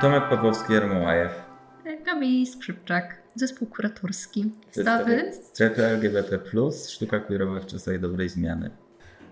Tomek Pawłowski Jarmołajew. Gabi Skrzypczak, zespół kuratorski. Wystawy. Strefy LGBT+, sztuka queerowa w czasach dobrej zmiany.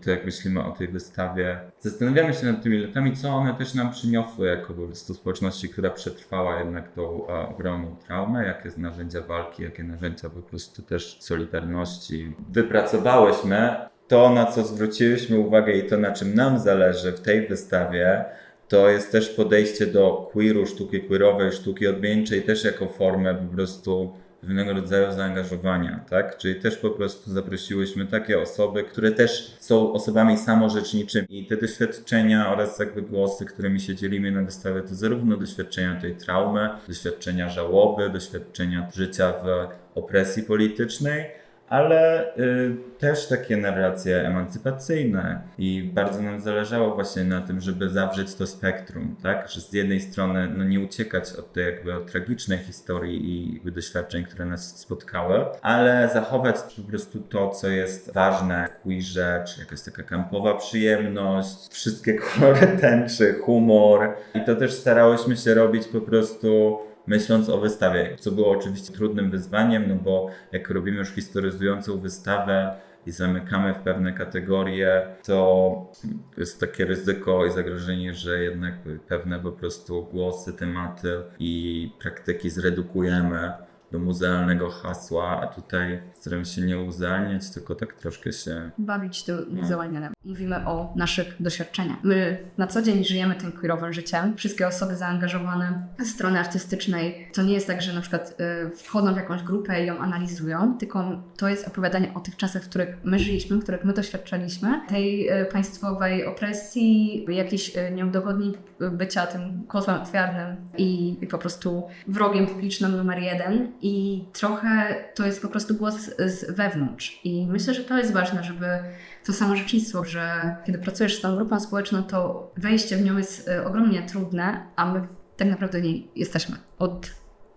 To jak myślimy o tej wystawie, zastanawiamy się nad tymi latami, co one też nam przyniosły jako po prostu społeczności, która przetrwała jednak tą e, ogromną traumę, jakie narzędzia walki, jakie narzędzia po prostu też solidarności wypracowałyśmy. To, na co zwróciliśmy uwagę i to, na czym nam zależy w tej wystawie, to jest też podejście do queeru, sztuki queerowej, sztuki odmieńczej też jako formę po prostu pewnego rodzaju zaangażowania, tak? Czyli też po prostu zaprosiłyśmy takie osoby, które też są osobami samorzeczniczymi. I te doświadczenia oraz jakby głosy, którymi się dzielimy na wystawie, to zarówno doświadczenia tej traumy, doświadczenia żałoby, doświadczenia życia w opresji politycznej, ale y, też takie narracje emancypacyjne i bardzo nam zależało właśnie na tym, żeby zawrzeć to spektrum, tak? Że z jednej strony no, nie uciekać od tej jakby od tragicznej historii i doświadczeń, które nas spotkały, ale zachować po prostu to, co jest ważne w queerze, czy jakaś taka kampowa przyjemność, wszystkie kolory tęczy, humor i to też starałyśmy się robić po prostu myśląc o wystawie, co było oczywiście trudnym wyzwaniem, no bo jak robimy już historyzującą wystawę i zamykamy w pewne kategorie, to jest takie ryzyko i zagrożenie, że jednak pewne po prostu głosy, tematy i praktyki zredukujemy do muzealnego hasła, a tutaj staramy się nie uzealniać, tylko tak troszkę się Bawić tym muzealnym. Mówimy o naszych doświadczeniach. My na co dzień żyjemy tym queerowym życiem. Wszystkie osoby zaangażowane z strony artystycznej. To nie jest tak, że na przykład y, wchodzą w jakąś grupę i ją analizują, tylko to jest opowiadanie o tych czasach, w których my żyliśmy, w których my doświadczaliśmy. Tej y, państwowej opresji, jakichś y, nieudowodnień bycia tym kozłem ofiarnym i, i po prostu wrogiem publicznym numer jeden. I trochę to jest po prostu głos z wewnątrz. I myślę, że to jest ważne, żeby to samorzecznictwo, że kiedy pracujesz z tą grupą społeczną, to wejście w nią jest y, ogromnie trudne, a my tak naprawdę nie jesteśmy od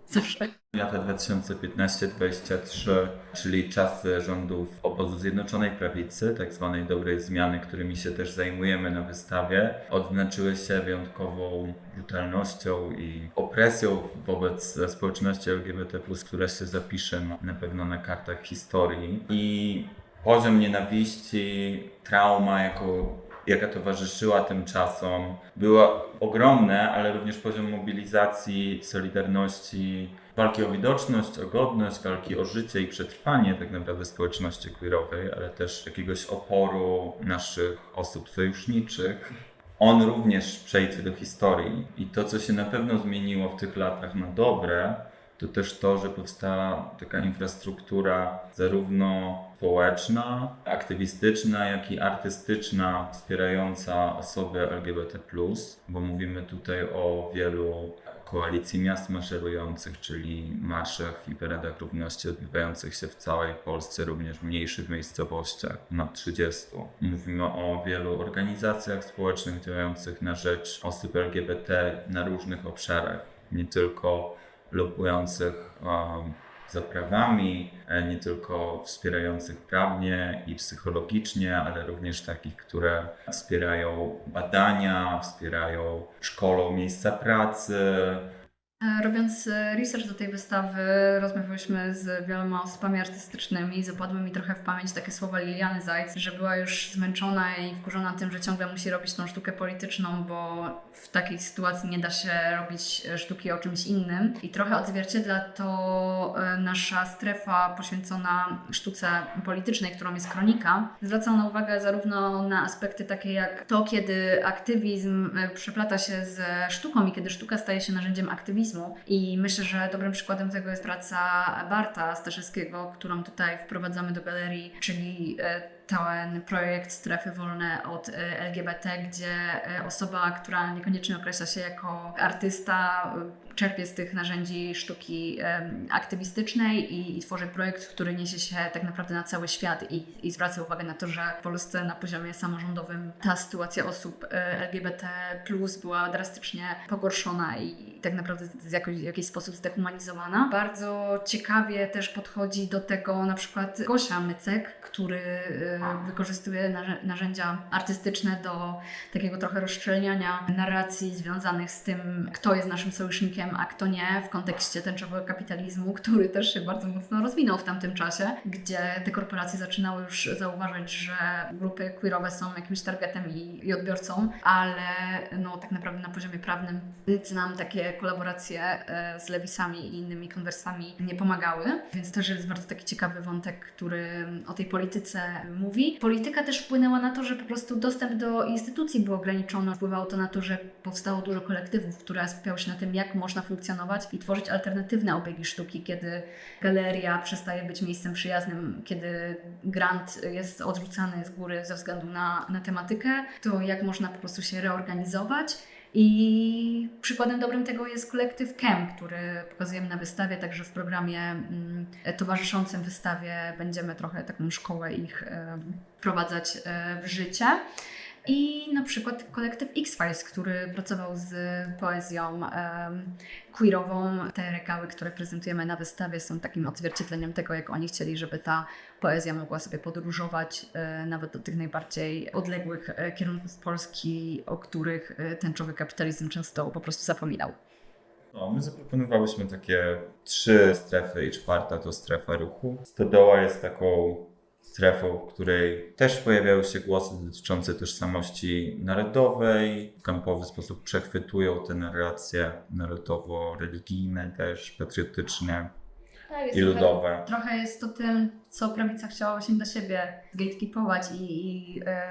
zawsze. Lata 2015-23, czyli czasy rządów obozu Zjednoczonej Prawicy, tak zwanej dobrej zmiany, którymi się też zajmujemy na wystawie, odznaczyły się wyjątkową brutalnością i opresją wobec społeczności LGBT+, która się zapisze na- pewno na kartach historii. I poziom nienawiści, trauma, jaką jaka towarzyszyła tym czasom, była ogromne, ale również poziom mobilizacji, solidarności, walki o widoczność, o godność, walki o życie i przetrwanie tak naprawdę społeczności queerowej, ale też jakiegoś oporu naszych osób sojuszniczych. On również przejdzie do historii. I to, co się na pewno zmieniło w tych latach na dobre, to też to, że powstała taka infrastruktura zarówno społeczna, aktywistyczna, jak i artystyczna, wspierająca osoby LGBT, bo mówimy tutaj o wielu koalicji miast maszerujących, czyli marszach i paradach równości odbywających się w całej Polsce, również w mniejszych miejscowościach, na 30. Mówimy o wielu organizacjach społecznych działających na rzecz osób LGBT na różnych obszarach, nie tylko lobujących um, za prawami, e, nie tylko wspierających prawnie i psychologicznie, ale również takich, które wspierają badania, wspierają szkolą miejsca pracy, Robiąc e, research do tej wystawy, rozmawialiśmy z wieloma osobami artystycznymi zapadły mi trochę w pamięć takie słowa Liliany Zajc, że była już zmęczona i wkurzona tym, że ciągle musi robić tą sztukę polityczną, bo w takiej sytuacji nie da się robić e, sztuki o czymś innym. I trochę odzwierciedla to e, nasza strefa poświęcona sztuce politycznej, którą jest kronika. Zwraca ona uwagę zarówno na aspekty takie jak to, kiedy aktywizm e, przeplata się ze sztuką i kiedy sztuka staje się narzędziem aktywizmu. I myślę, że dobrym przykładem tego jest praca Barta Staszewskiego, którą tutaj wprowadzamy do galerii, czyli e, ten projekt Strefy Wolne od e, LGBT, gdzie e, osoba, która niekoniecznie określa się jako artysta, czerpie z tych narzędzi sztuki aktywistycznej i, i tworzy projekt, który niesie się tak naprawdę na cały świat i, i zwraca uwagę na to, że w Polsce na poziomie samorządowym ta sytuacja osób LGBT była drastycznie pogorszona i tak naprawdę w jakiś, w jakiś sposób zdehumanizowana. Bardzo ciekawie też podchodzi do tego na przykład Gosia Mycek, który y, wykorzystuje narzędzia artystyczne do takiego trochę rozszczelniania narracji związanych z tym, kto jest naszym sojusznikiem, a kto nie, w kontekście tęczowego kapitalizmu, który też się bardzo mocno rozwinął w tamtym czasie, gdzie te korporacje zaczynały już zauważać, że grupy queerowe są jakimś targetem i, i odbiorcą, ale no, tak naprawdę na poziomie prawnym nic nam takie kolaboracje e, z lewisami i innymi konwersami nie pomagały, więc też jest bardzo taki ciekawy wątek, który o tej polityce mówi. Polityka też wpłynęła na to, że po prostu dostęp do instytucji był ograniczony. Wpływało to na to, że powstało dużo kolektywów, które skupiały się na tym, jak można funkcjonować i tworzyć alternatywne obiegi sztuki, kiedy galeria przestaje być miejscem przyjaznym, kiedy grant jest odrzucany z góry ze względu na, na tematykę, to jak można po prostu się reorganizować. I przykładem dobrym tego jest kolektyw KEM, który pokazujemy na wystawie, także w programie mm, towarzyszącym wystawie będziemy trochę taką szkołę ich wprowadzać e, w życie. I na przykład kolektyw X-Files, który pracował z poezją queerową. Te regały, które prezentujemy na wystawie, są takim odzwierciedleniem tego, jak oni chcieli, żeby ta poezja mogła sobie podróżować e, nawet do tych najbardziej odległych e, kierunków Polski, o których e, tęczowy kapitalizm często po prostu zapominał. No, my zaproponowałyśmy takie trzy strefy i czwarta to strefa ruchu. Stodoła jest taką strefą, w której też pojawiały się głosy dotyczące tożsamości narodowej. W kampowy sposób przechwytują te narracje narodowo-religijne też, patriotyczne i ludowe. Trochę jest to tym, co prawica chciała właśnie dla siebie gatekeepować i, i e,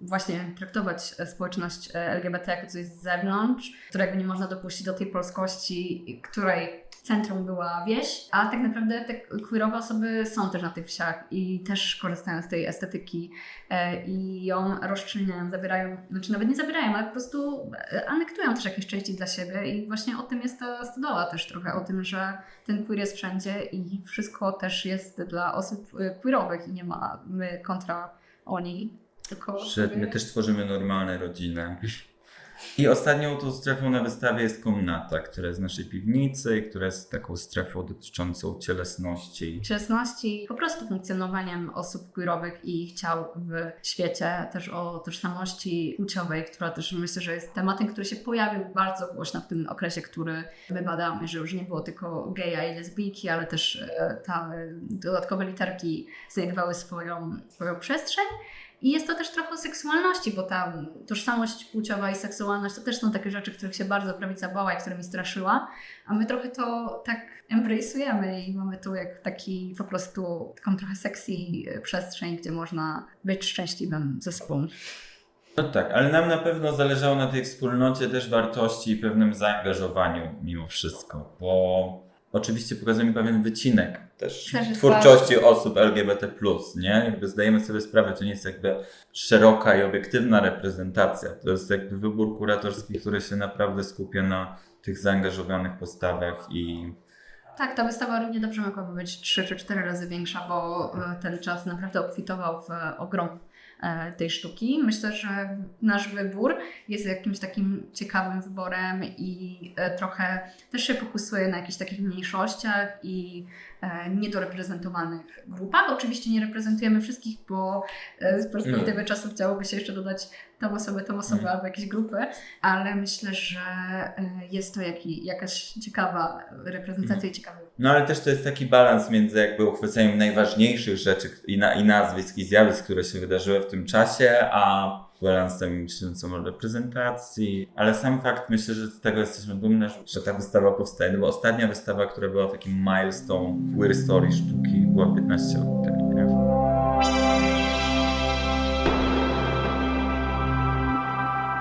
właśnie traktować społeczność e, LGBT jako coś z zewnątrz, którego nie można dopuścić do tej polskości, której centrum była wieś, a tak naprawdę te queerowe osoby są też na tych wsiach i też korzystają z tej estetyki e, i ją rozszczelniają, zabierają, znaczy nawet nie zabierają, ale po prostu e, anektują też jakieś części dla siebie i właśnie o tym jest ta stodoła też trochę, o tym, że ten queer jest wszędzie i wszystko też jest dla osób e, queerowych i nie ma my kontra oni, tylko... Że my też tworzymy normalne rodziny. I ostatnią tą strefą na wystawie jest komnata, która jest z naszej piwnicy która jest taką strefą dotyczącą cielesności. Cielesności, po prostu funkcjonowaniem osób queerowych i ich ciał w świecie, też o tożsamości płciowej, która też myślę, że jest tematem, który się pojawił bardzo głośno w tym okresie, który my badamy, że już nie było tylko geja i lesbijki, ale też e, ta, e, dodatkowe literki znajdowały swoją, swoją przestrzeń. I jest to też trochę o seksualności, bo ta tożsamość płciowa i seksualność to też są takie rzeczy, których się bardzo prawica bała i którymi straszyła, a my trochę to tak embrace'ujemy i mamy tu jak taki po prostu taką trochę sexy przestrzeń, gdzie można być szczęśliwym ze sobą. No tak, ale nam na pewno zależało na tej wspólnocie też wartości i pewnym zaangażowaniu mimo wszystko, bo oczywiście pokazujemy pewien wycinek też. Twórczości osób LGBT+, nie? Jakby zdajemy sobie sprawę, to nie jest jakby szeroka i obiektywna reprezentacja, to jest jakby wybór kuratorski, który się naprawdę skupia na tych zaangażowanych postawach i Tak, ta wystawa równie dobrze mogłaby być 3 czy 4 razy większa, bo e, ten czas naprawdę obfitował w e, ogrom tej sztuki. Myślę, że nasz wybór jest jakimś takim ciekawym wyborem i e, trochę też się fokusuje na jakichś takich mniejszościach i e, niedoreprezentowanych grupach. Oczywiście nie reprezentujemy wszystkich, bo e, z perspektywy czasu chciałoby się jeszcze dodać tą osobę, tą osobę Mm. albo jakieś grupy, ale myślę, że e, jest to jakaś ciekawa reprezentacja i ciekawy No ale też to jest taki balans między jakby uchwyceniem najważniejszych rzeczy i, na, i nazwisk i zjawisk, które się wydarzyły w tym czasie, a balansem myślącą o reprezentacji. Ale sam fakt, myślę, że z tego jesteśmy dumne, że- ta wystawa powstaje. No bo ostatnia wystawa, która była takim milestone queer story sztuki była 15 lat.